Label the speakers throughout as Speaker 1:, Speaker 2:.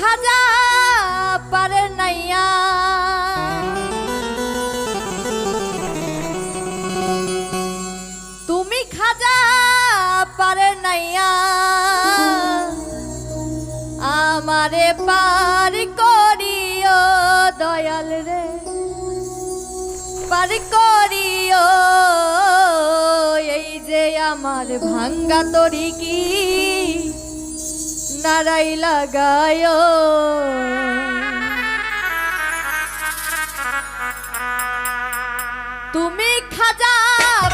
Speaker 1: খাজা পারে নাইয়া। তুমি খাজা পারে নাইয়া। আমারে পার করিও দয়াল রে। পার করিও এই যে আমার ভাঙ্গা তরি কি নারাই লাগায়। তুমি খাজা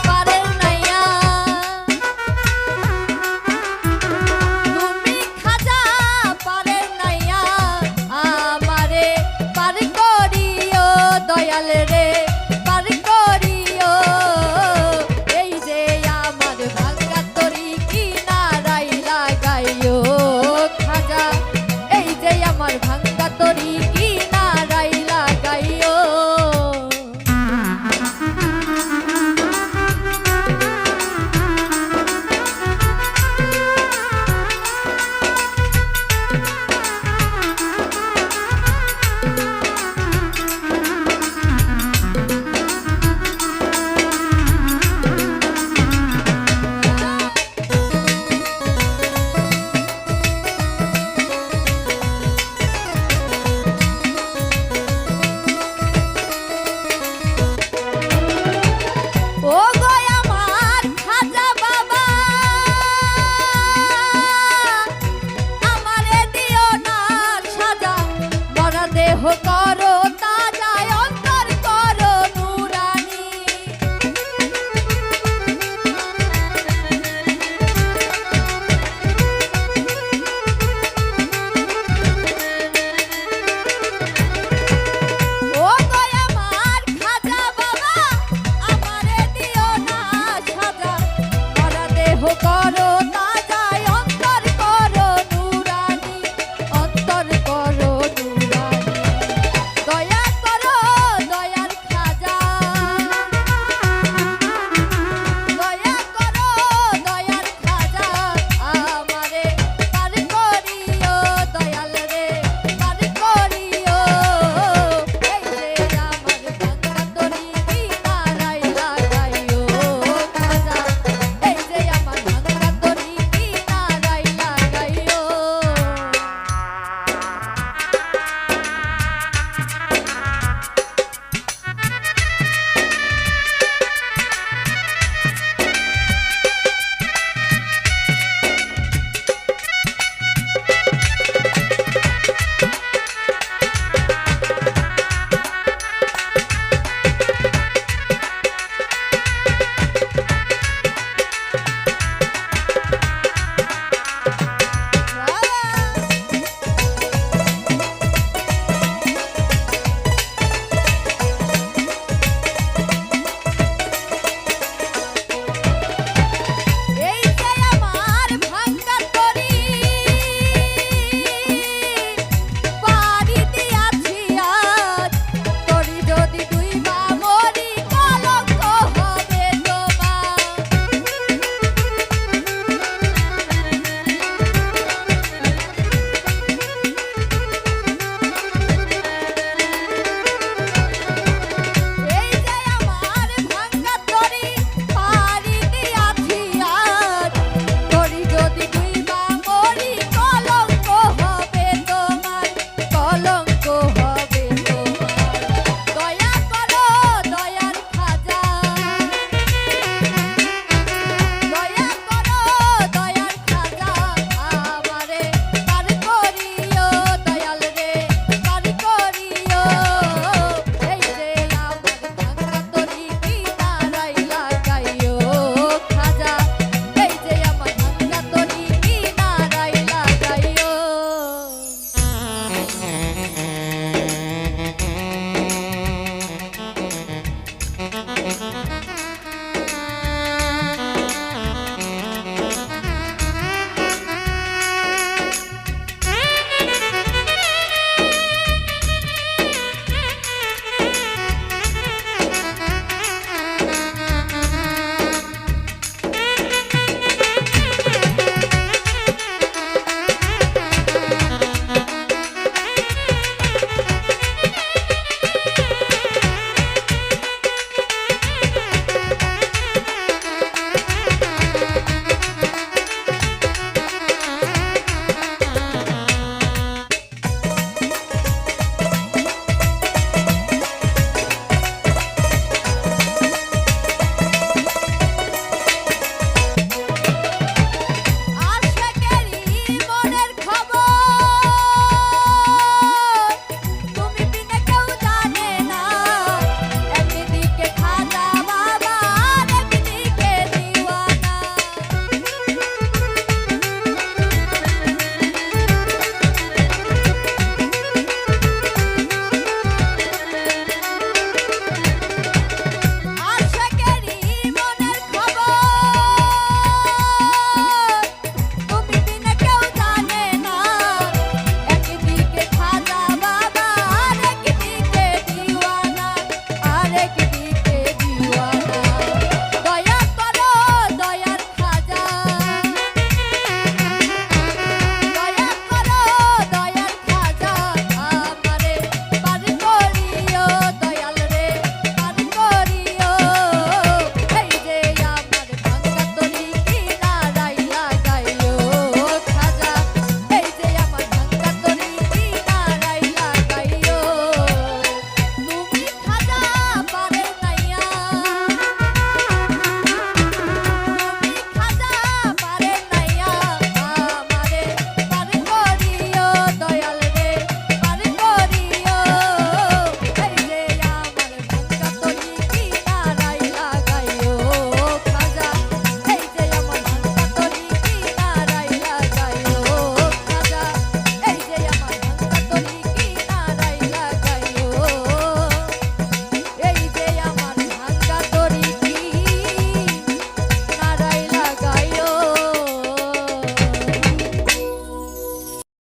Speaker 1: পারো নাইয়া। তুমি দয়াল রে।